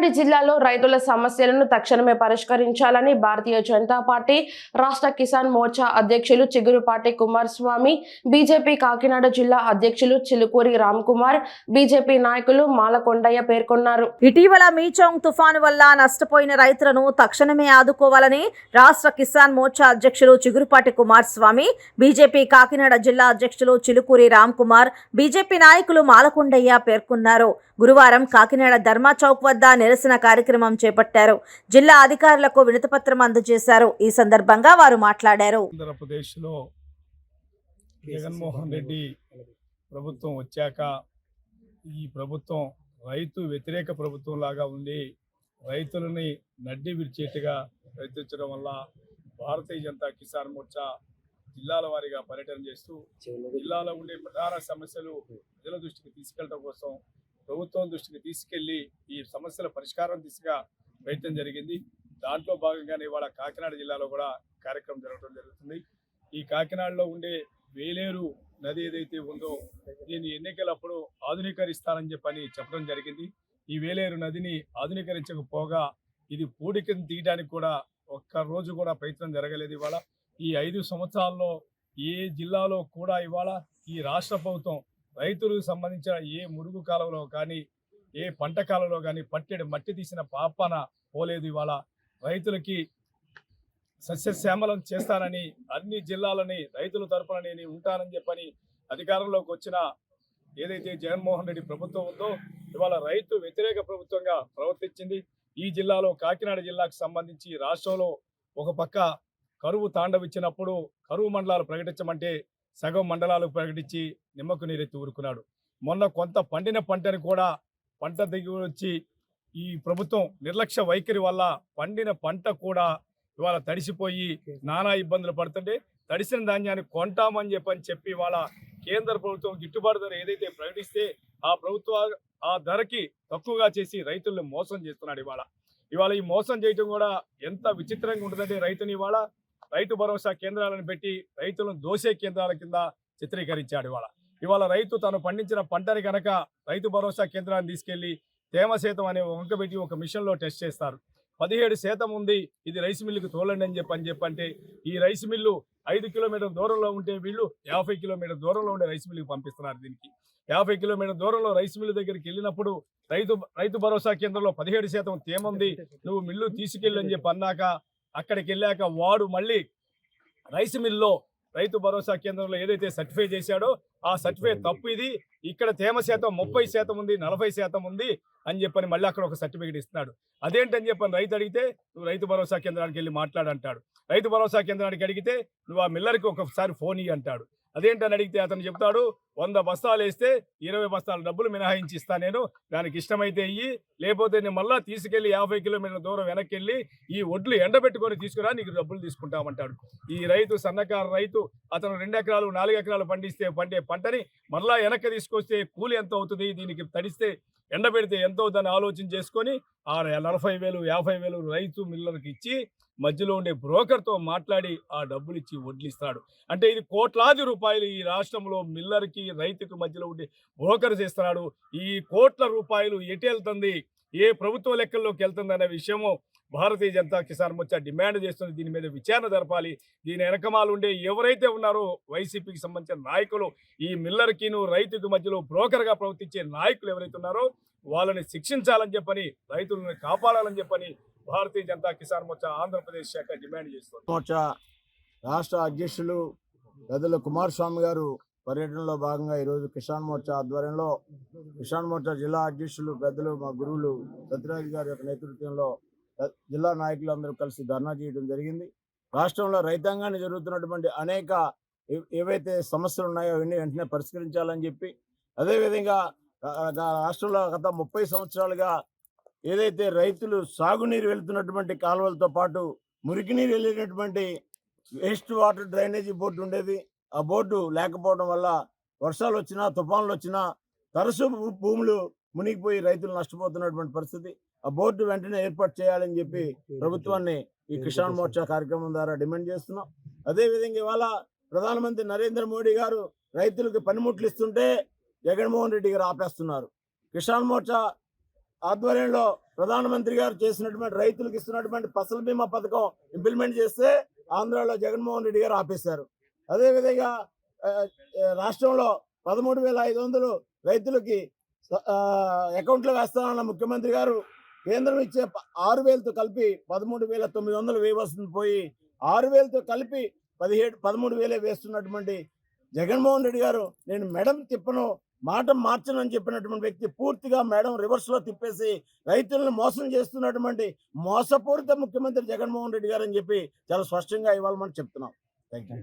ఉమ్మడి జిల్లాలో రైతుల సమస్యలను తక్షణమే పరిష్కరించాలని భారతీయ జనతా పార్టీ రాష్ట్ర కిసాన్ మోర్చా అధ్యక్షులు చిగురుపాటి కుమారస్వామి బీజేపీ కాకినాడ జిల్లా అధ్యక్షులు చిలుకూరి రామ్ కుమార్ బీజేపీ నాయకులు మాలకొండయ్య పేర్కొన్నారు. ఇటీవల మీచోంగ్ తుఫాను వల్ల నష్టపోయిన రైతులను తక్షణమే ఆదుకోవాలని రాష్ట్ర కిసాన్ మోర్చా అధ్యక్షులు చిగురుపాటి కుమారస్వామి బీజేపీ కాకినాడ జిల్లా అధ్యక్షులు చిలుకూరి రామ్ కుమార్ బీజేపీ నాయకులు మాలకొండయ్య పేర్కొన్నారు. గురువారం కాకినాడ ధర్మా చౌక్ వద్ద నిరసన కార్యక్రమం చేపట్టారు. జిల్లా అధికారులకు వినతిపత్రం అందజేశారు. ఈ సందర్భంగా వారు మాట్లాడారు. ఆంధ్రప్రదేశ్లో జగన్మోహన్ రెడ్డి ప్రభుత్వం వచ్చాక ఈ ప్రభుత్వం రైతు వ్యతిరేక ప్రభుత్వం లాగా ఉండి రైతులని నడ్డి విడిచేట్టుగా ప్రయత్నించడం వల్ల భారతీయ జనతా కిసాన్ మోర్చా జిల్లాల వారీగా పర్యటన చేస్తూ జిల్లాలో ఉండే ప్రధాన సమస్యలు ప్రజల దృష్టికి తీసుకెళ్ళడం కోసం ప్రభుత్వం దృష్టికి తీసుకెళ్ళి ఈ సమస్యల పరిష్కారం దిశగా ప్రయత్నం జరిగింది. దాంట్లో భాగంగానే ఇవాళ కాకినాడ జిల్లాలో కూడా కార్యక్రమం జరగడం జరుగుతుంది. ఈ కాకినాడలో ఉండే వేలేరు నది ఏదైతే ఉందో దీన్ని ఎన్నికలప్పుడు ఆధునీకరిస్తానని చెప్పని చెప్పడం జరిగింది. ఈ వేలేరు నదిని ఆధునీకరించకపోగా ఇది పూడికను తీయడానికి కూడా ఒక్క రోజు కూడా ప్రయత్నం జరగలేదు ఇవాళ. ఈ ఐదు సంవత్సరాల్లో ఏ జిల్లాలో కూడా ఇవాళ ఈ రాష్ట్ర ప్రభుత్వం రైతులకు సంబంధించిన ఏ మురుగు కాలంలో కానీ ఏ పంట కాలంలో కానీ పట్టెడు మట్టి తీసిన పాపన పోలేదు ఇవాళ. రైతులకి సస్యశ్యామలం చేస్తానని అన్ని జిల్లాలని రైతుల తరపున నేను ఉంటానని చెప్పని అధికారంలోకి వచ్చిన ఏదైతే జగన్మోహన్ రెడ్డి ప్రభుత్వం ఉందో ఇవాళ రైతు వ్యతిరేక ప్రభుత్వంగా ప్రవర్తించింది. ఈ జిల్లాలో కాకినాడ జిల్లాకు సంబంధించి రాష్ట్రంలో ఒక పక్క కరువు తాండవిచ్చినప్పుడు కరువు మండలాలు ప్రకటించమంటే సగం మండలాలు ప్రకటించి నిమ్మకు నీరెత్తి ఊరుకున్నాడు. మొన్న కొంత పండిన పంటని కూడా పంట దిగుబడి వచ్చి ఈ ప్రభుత్వం నిర్లక్ష్య వైఖరి వల్ల పండిన పంట కూడా ఇవాళ తడిసిపోయి నానా ఇబ్బందులు పడుతుంటే తడిసిన ధాన్యాన్ని కొంటామని చెప్పని చెప్పి ఇవాళ కేంద్ర ప్రభుత్వం గిట్టుబాటు ధర ఏదైతే ప్రకటిస్తే ఆ ప్రభుత్వ ఆ ధరకి తక్కువగా చేసి రైతుల్ని మోసం చేస్తున్నాడు ఇవాళ. ఇవాళ ఈ మోసం చేయటం కూడా ఎంత విచిత్రంగా ఉంటుందంటే రైతుని ఇవాళ రైతు భరోసా కేంద్రాలను పెట్టి రైతులను దోసే కేంద్రాల కింద చిత్రీకరించాడు ఇవాళ. ఇవాళ రైతు తను పండించిన పంటని కనుక రైతు భరోసా కేంద్రాన్ని తీసుకెళ్ళి తేమ శాతం అనే వంకబెట్టి ఒక మిషన్లో టెస్ట్ చేస్తారు. పదిహేడు శాతం ఉంది ఇది రైస్ మిల్లుకు తోలండి అని చెప్పి చెప్పంటే ఈ రైస్ మిల్లు ఐదు కిలోమీటర్ దూరంలో ఉంటే వీళ్ళు యాభై కిలోమీటర్ దూరంలో ఉండే రైస్ మిల్లుకి పంపిస్తున్నారు దీనికి. యాభై కిలోమీటర్ దూరంలో రైస్ మిల్లు దగ్గరికి వెళ్ళినప్పుడు రైతు రైతు భరోసా కేంద్రంలో పదిహేడు శాతం తేమ ఉంది నువ్వు మిల్లు తీసుకెళ్ళి అని చెప్పి అన్నాక అక్కడికి వెళ్ళాక వాడు మళ్ళీ రైస్ మిల్లో రైతు భరోసా కేంద్రంలో ఏదైతే సర్టిఫై చేశాడో ఆ సర్టిఫై తప్పు ఇది ఇక్కడ తేమ శాతం ముప్పై శాతం ఉంది నలభై శాతం ఉంది అని చెప్పని మళ్ళీ అక్కడ ఒక సర్టిఫికేట్ ఇస్తున్నాడు. అదేంటని చెప్పని రైతు అడిగితే నువ్వు రైతు భరోసా కేంద్రానికి వెళ్ళి మాట్లాడంటాడు. రైతు భరోసా కేంద్రానికి అడిగితే నువ్వు ఆ మిల్లర్కి ఒకసారి ఫోన్ ఇయ్యి అంటాడు. అదేంటని అడిగితే అతను చెప్తాడు వంద బస్తాలు వేస్తే ఇరవై బస్తాలు డబ్బులు మినహాయించి ఇస్తాను నేను దానికి ఇష్టమైతే ఇయ్యి లేకపోతే నేను మళ్ళీ తీసుకెళ్ళి యాభై కిలోమీటర్ల దూరం వెనక్కి వెళ్ళి ఈ ఒడ్లు ఎండబెట్టుకొని తీసుకురా నీకు డబ్బులు తీసుకుంటామంటాడు. ఈ రైతు సన్నకారు రైతు అతను రెండు ఎకరాలు నాలుగు ఎకరాలు పండిస్తే పండే పంటని మళ్ళా వెనక్కి తీసుకొస్తే కూలి ఎంత అవుతుంది దీనికి తడిస్తే ఎండబెడితే ఎంత అవుతుందని ఆలోచన చేసుకొని ఆ నలభై వేలు యాభై వేలు రైతు మిల్లర్కి ఇచ్చి మధ్యలో ఉండే బ్రోకర్తో మాట్లాడి ఆ డబ్బులు ఇచ్చి వడ్లిస్తాడు. అంటే ఇది కోట్లాది రూపాయలు ఈ రాష్ట్రంలో మిల్లర్కి రైతుకు మధ్యలో ఉండే బ్రోకర్ చేస్తున్నాడు. ఈ కోట్ల రూపాయలు ఎటు వెళ్తుంది? ఏ ప్రభుత్వ లెక్కల్లోకి వెళ్తుంది అనే విషయము భారతీయ జనతా కిసాన్ మోర్చా డిమాండ్ చేస్తుంది. దీని మీద విచారణ జరపాలి. దీని వెనకమాలు ఉండే ఎవరైతే ఉన్నారో వైసీపీకి సంబంధించిన నాయకులు ఈ మిల్లర్కిను రైతుకి మధ్యలో బ్రోకర్గా ప్రవర్తించే నాయకులు ఎవరైతే ఉన్నారో వాళ్ళని శిక్షించాలని చెప్పని రైతులను కాపాడాలని చెప్పని భారతీయ జనతా కిసాన్ మోర్చా ఆంధ్రప్రదేశ్ శాఖ డిమాండ్ చేస్తుంది. మోర్చా రాష్ట్ర అధ్యక్షులు పెద్దల కుమారస్వామి గారు పర్యటనలో భాగంగా ఈరోజు కిసాన్ మోర్చా ఆధ్వర్యంలో కిసాన్ మోర్చా జిల్లా అధ్యక్షులు పెద్దలు మా గురువులు సత్యరాజ్ గారి యొక్క నేతృత్వంలో జిల్లా జిల్లా నాయకులందరూ కలిసి ధర్నా చేయడం జరిగింది. రాష్ట్రంలో రైతాంగాన్ని జరుగుతున్నటువంటి అనేక ఏవైతే సమస్యలు ఉన్నాయో అవన్నీ వెంటనే పరిష్కరించాలని చెప్పి అదేవిధంగా రాష్ట్రంలో గత ముప్పై సంవత్సరాలుగా ఏదైతే రైతులు సాగునీరు వెళ్తున్నటువంటి కాలువలతో పాటు మురికి నీరు వెళ్ళేటటువంటి వేస్ట్ వాటర్ డ్రైనేజీ బోర్డు ఉండేది. ఆ బోర్డు లేకపోవడం వల్ల వర్షాలు వచ్చినా తుఫాన్లు వచ్చినా తరచు భూములు మునిగిపోయి రైతులు నష్టపోతున్నటువంటి పరిస్థితి. ఆ బోర్డు వెంటనే ఏర్పాటు చేయాలని చెప్పి ప్రభుత్వాన్ని ఈ కిసాన్. మోర్చా కార్యక్రమం ద్వారా డిమాండ్ చేస్తున్నాం. అదేవిధంగా ఇవాళ ప్రధానమంత్రి నరేంద్ర మోడీ గారు రైతులకు పనిముట్లు ఇస్తుంటే జగన్మోహన్ రెడ్డి గారు ఆపేస్తున్నారు. కిసాన్ మోర్చా ఆధ్వర్యంలో ప్రధానమంత్రి గారు చేసినటువంటి రైతులకు ఇస్తున్నటువంటి ఫసల్ బీమా పథకం ఇంప్లిమెంట్ చేస్తే ఆంధ్రాలో జగన్మోహన్ రెడ్డి గారు ఆపేశారు. అదేవిధంగా రాష్ట్రంలో పదమూడు వేల ఐదు వందలు రైతులకి అకౌంట్లో వేస్తానన్న ముఖ్యమంత్రి గారు కేంద్రం ఇచ్చే ప- ఆరు వేలతో కలిపి పదమూడు వేల తొమ్మిది వందలు వేయవలసింది పోయి ఆరు వేలతో కలిపి పదిహేడు పదమూడు వేలే వేస్తున్నటువంటి జగన్మోహన్ రెడ్డి గారు నేను మెడం తిప్పను మాట మార్చనని చెప్పినటువంటి వ్యక్తి పూర్తిగా మేడం రివర్స్లో తిప్పేసి రైతులను మోసం చేస్తున్నటువంటి మోసపూరిత ముఖ్యమంత్రి జగన్మోహన్ రెడ్డి గారు అని చెప్పి చాలా స్పష్టంగా ఇవ్వాలని మనం చెప్తున్నాం. Thank you